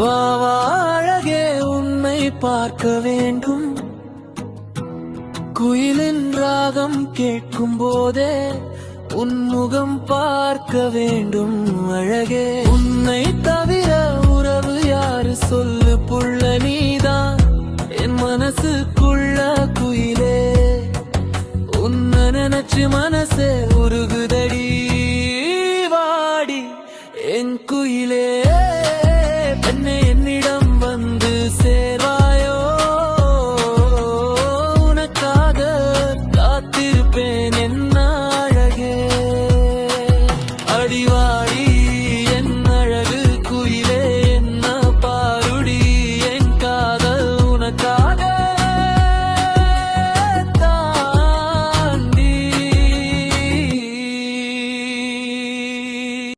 வா அழகே உன்னை பார்க்க வேண்டும். குயிலின் ராகம் கேட்கும் போதே உன்முகம் பார்க்க வேண்டும் அழகே. உன்னை தவிர உறவு யாரு சொல்லு புள்ள நீதான். என் மனசுக்குள்ள குயிலே. உன்னை நினைச்சு மனசே உருகுதடி வாடி. என் குயிலே.